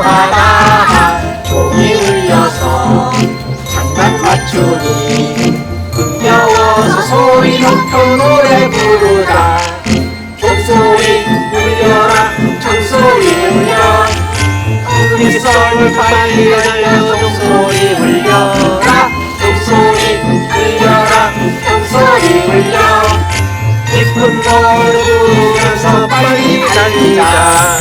하다 종이 울려서 장난 맞추니 흥겨워서 소리 높여 노래 부르다. 종소리 울려라 종소리 울려 우리 썰을 빨리 알려 종소리 울려라 종소리 울려라 종소리 울려 기쁜 노래 부르면서 빨리 달리자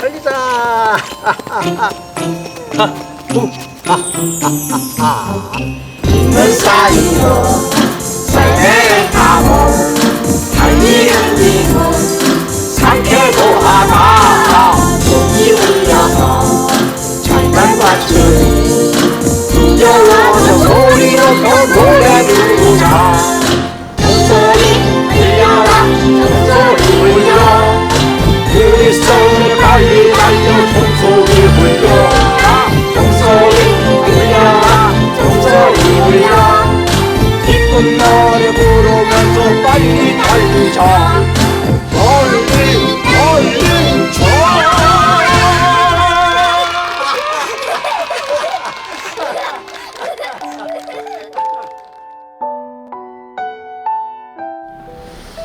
달리자. 있는 사이로 썰매를 타고 달리는 기분 상쾌도 하다 종이 울려서 장난 맞추니 흥겨워서 소리 높여 노래 부르자 기쁜 노래 부르면서 빨리 달리자 얼른 좋아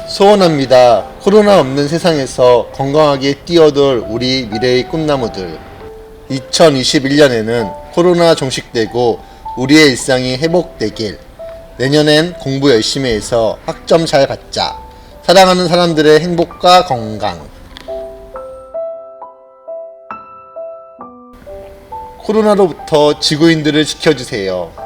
소원합니다. 코로나 없는 세상에서 건강하게 뛰어들 우리 미래의 꿈나무들. 2021년에는 코로나 종식되고 우리의 일상이 회복되길. 내년엔 공부 열심히 해서 학점 잘 받자. 사랑하는 사람들의 행복과 건강. 코로나로부터 지구인들을 지켜주세요.